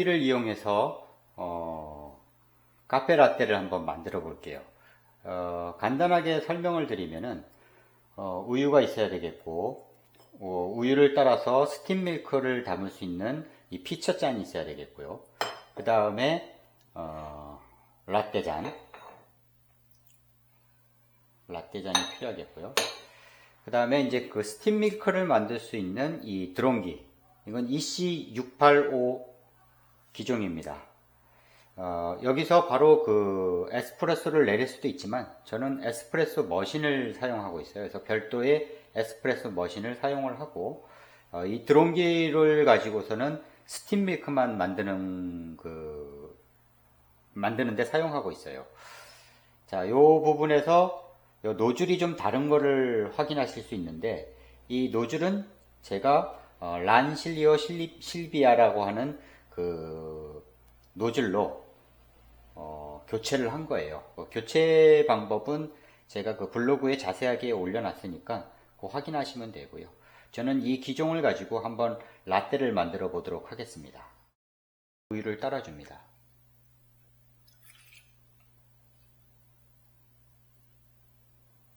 드론기를 이용해서 어, 카페 라떼를 한번 만들어 볼게요. 어, 간단하게 설명을 드리면은 어, 우유가 있어야 되겠고 어, 우유를 따라서 스팀 밀크를 담을 수 있는 이 피처 잔이 있어야 되겠고요. 그 다음에 어, 라떼 잔, 라떼 잔이 필요하겠고요. 그 다음에 이제 그 스팀 밀크를 만들 수 있는 이 드론기. 이건 EC685 기종입니다. 어, 여기서 바로 그 에스프레소를 내릴 수도 있지만 저는 에스프레소 머신을 사용하고 있어요. 그래서 별도의 에스프레소 머신을 사용을 하고 어, 이 드론기를 가지고서는 스팀 밀크만 만드는 그 만드는데 사용하고 있어요. 자, 요 부분에서 요 노즐이 좀 다른 거를 확인하실 수 있는데 이 노즐은 제가 어, 란실리오 실비아라고 하는 그 노즐로 어, 교체를 한 거예요. 어, 교체 방법은 제가 그 블로그에 자세하게 올려놨으니까 그 확인하시면 되고요. 저는 이 기종을 가지고 한번 라떼를 만들어 보도록 하겠습니다. 우유를 따라줍니다.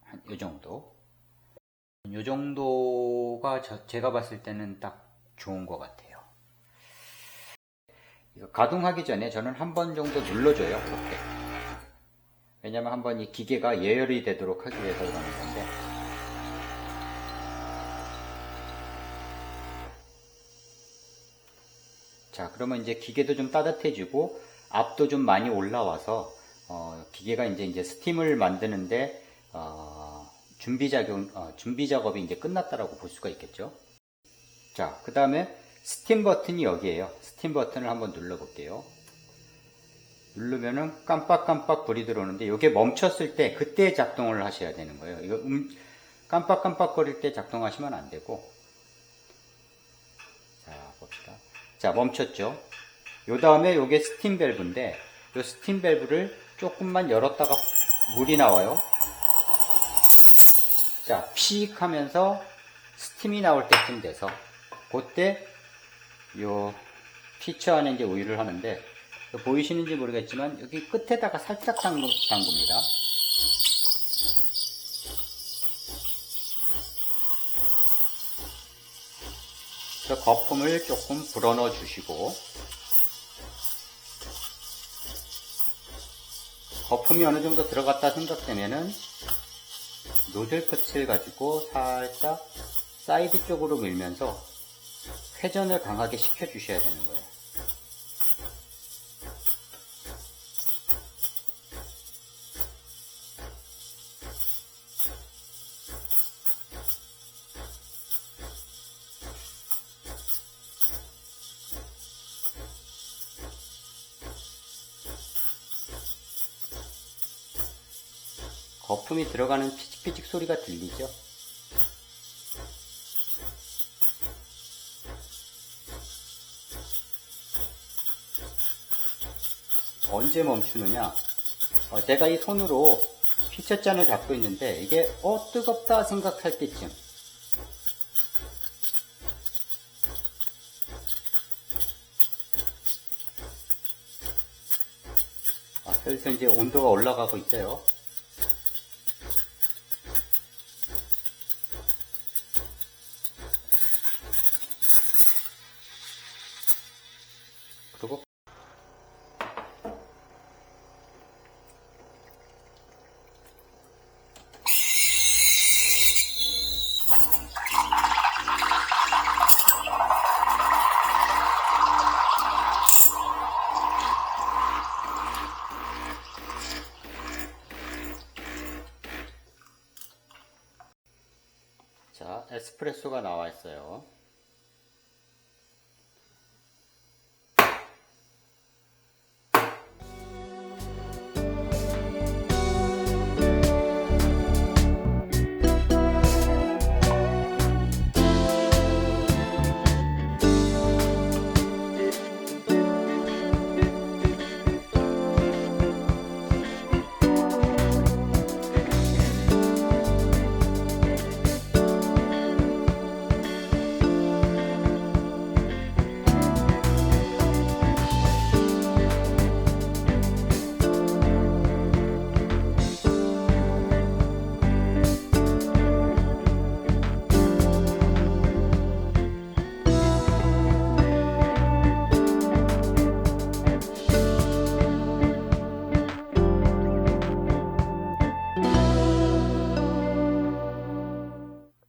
한 이 정도. 이 정도가 저- 제가 봤을 때는 딱 좋은 것 같아요. 가동하기 전에 저는 한 번 정도 눌러줘요. 이렇게. 왜냐면 한 번 이 기계가 예열이 되도록 하기 위해서 그러는 건데. 자, 그러면 이제 기계도 좀 따뜻해지고 압도 좀 많이 올라와서 어, 기계가 이제 이제 스팀을 만드는데 어, 준비 작용 어, 준비 작업이 이제 끝났다라고 볼 수가 있겠죠. 자, 그 다음에 스팀 버튼이 여기에요. 스팀 버튼을 한번 눌러 볼게요. 누르면은 깜빡깜빡 불이 들어오는데 이게 멈췄을 때 그때 작동을 하셔야 되는 거예요. 이거 음, 깜빡깜빡 거릴 때 작동하시면 안 되고. 자, 봅시다. 자, 멈췄죠. 요 다음에 요게 스팀 밸브인데 요 스팀 밸브를 조금만 열었다가 물이 나와요. 자, 피익 하면서 스팀이 나올 때쯤 돼서 그때 요 피처 안에 이제 우유를 하는데 보이시는지 모르겠지만 여기 끝에다가 살짝 담그, 담굽니다. 그래서 거품을 조금 불어넣어 주시고 거품이 어느 정도 들어갔다 생각되면은 노즐 끝을 가지고 살짝 사이드 쪽으로 밀면서 회전을 강하게 시켜 주셔야 되는 거예요. 거품이 들어가는 피직피직 소리가 들리죠? 언제 멈추느냐? 어, 제가 이 손으로 피처잔을 잡고 있는데 이게 어 뜨겁다 생각할 때쯤 아, 슬슬 이제 온도가 올라가고 있어요. 자, 에스프레소가 나와 있어요.